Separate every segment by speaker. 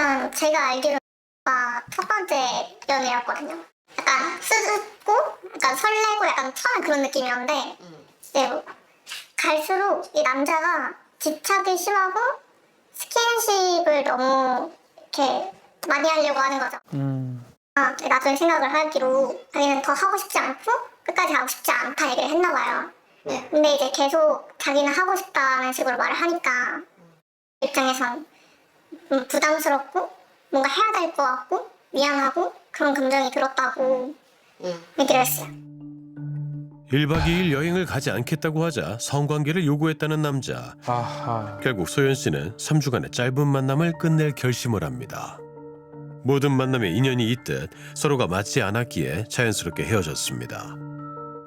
Speaker 1: 일단 제가 알기로는 첫 번째 연애였거든요. 약간 쓰고 약간 설레고 약간 처음 그런 느낌이었는데 이제 갈수록 이 남자가 집착이 심하고 스킨십을 너무 이렇게 많이 하려고 하는 거죠.
Speaker 2: 음.
Speaker 1: 아, 나중에 생각을 하기로 자기는 더 하고 싶지 않고 끝까지 하고 싶지 않다 얘기를 했나 봐요. 근데 이제 계속 자기는 하고 싶다는 식으로 말을 하니까 입장에선 음, 부담스럽고 뭔가 해야 될 것 같고 미안하고 그런 감정이 들었다고 얘기를 했어요.
Speaker 3: 1박 2일 여행을 가지 않겠다고 하자 성관계를 요구했다는 남자.
Speaker 2: 아하.
Speaker 3: 결국 소연 씨는 3주간의 짧은 만남을 끝낼 결심을 합니다. 모든 만남에 인연이 있듯 서로가 맞지 않았기에 자연스럽게 헤어졌습니다.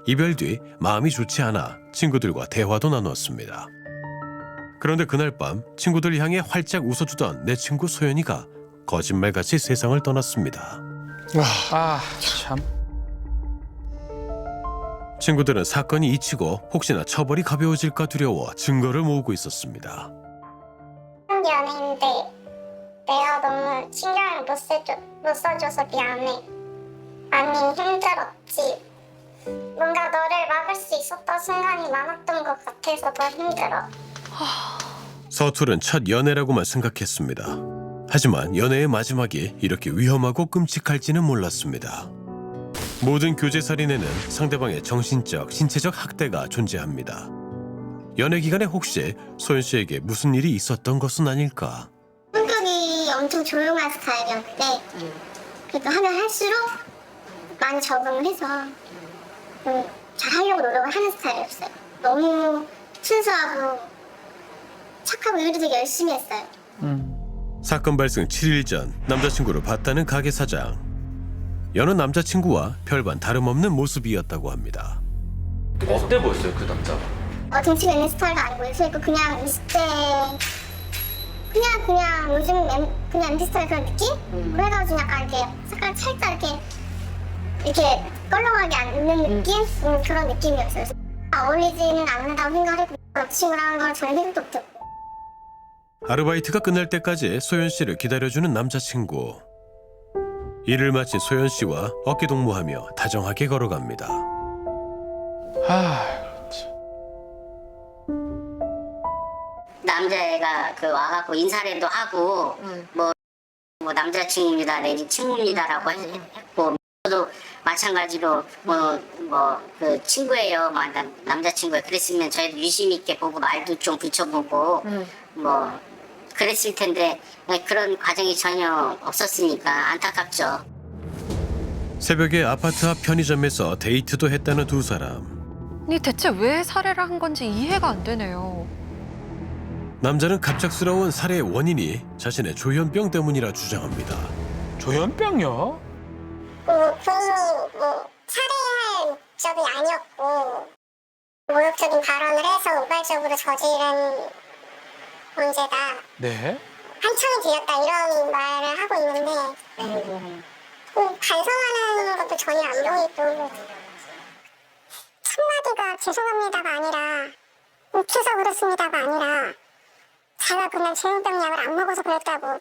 Speaker 3: 이별 뒤 마음이 좋지 않아 친구들과 대화도 나누었습니다. 그런데 그날 밤 친구들 향해 활짝 웃어주던 내 친구 소연이가 거짓말같이 세상을 떠났습니다.
Speaker 2: 아, 참.
Speaker 3: 친구들은 사건이 잊히고 혹시나 처벌이 가벼워질까 두려워 증거를 모으고 있었습니다.
Speaker 1: 한 연애인데 내가 너무 신경을 못, 써줘, 못 써줘서 미안해. 많이 힘들었지. 뭔가 너를 막을 수 있었던 순간이 많았던 것 같아서 더 힘들어.
Speaker 3: 서툴은 첫 연애라고만 생각했습니다. 하지만 연애의 마지막이 이렇게 위험하고 끔찍할지는 몰랐습니다. 모든 교제 살인에는 상대방의 정신적, 신체적 학대가 존재합니다. 연애 기간에 혹시 소연 씨에게 무슨 일이 있었던 것은 아닐까?
Speaker 1: 성격이 엄청 조용한 스타일이었는데 그래도 하면 할수록 많이 적응을 해서 음, 잘하려고 노력을 하는 스타일이었어요. 너무 순수하고 착하고 일도 되게 열심히 했어요.
Speaker 2: 음.
Speaker 3: 사건 발생 7일 전 남자친구를 봤다는 가게 사장. 여느 남자친구와 별반 다름없는 모습이었다고 합니다.
Speaker 4: 어때 보였어요 그 남자가?
Speaker 1: 어, 등치가 있는 스타일도 아니고 요새 그 그냥 20대 그냥 그냥 요즘 엠, 그냥 MZ 스타일 그런 느낌? 그래가지고 약간 이렇게 색깔 살짝 이렇게 이렇게 껄렁하게 안 있는 느낌? 음, 그런 느낌이었어요. 아, 어울리지는 않는다고 생각했고 그 친구랑 걸 전혀 생각도 못했고
Speaker 3: 아르바이트가 끝날 때까지 소연 씨를 기다려주는 남자친구. 일을 마친 소연 씨와 어깨 동무하며 다정하게 걸어갑니다.
Speaker 2: 아,
Speaker 5: 남자애가 그 와갖고 인사라도 하고 뭐, 뭐 남자친구입니다 내지 친구입니다라고 했- 했고 저도 마찬가지로 뭐 뭐 그 친구예요. 막 남- 남자친구예요. 그랬으면 저희도 유심 있게 보고 말도 좀 붙여보고 뭐 그랬을 텐데 그런 과정이 전혀 없었으니까 안타깝죠.
Speaker 3: 새벽에 아파트 앞 편의점에서 데이트도 했다는 두 사람.
Speaker 6: 이 대체 왜 살해를 한 건지 이해가 안 되네요.
Speaker 3: 남자는 갑작스러운 살해의 원인이 자신의 조현병 때문이라 주장합니다.
Speaker 2: 조현병요?
Speaker 1: 그 본인이 뭐 살해할 목적이 아니었고 모욕적인 발언을 해서 우발적으로 저지른 문제다.
Speaker 2: 네.
Speaker 1: 한참이 뒤였다 이런 말을 하고 있는데 그 반성하는 것도 전혀 안 보이고 첫마디가 죄송합니다가 아니라 웃겨서 그렇습니다가 아니라 제가 그날 조현병 약을 안 먹어서 그랬다고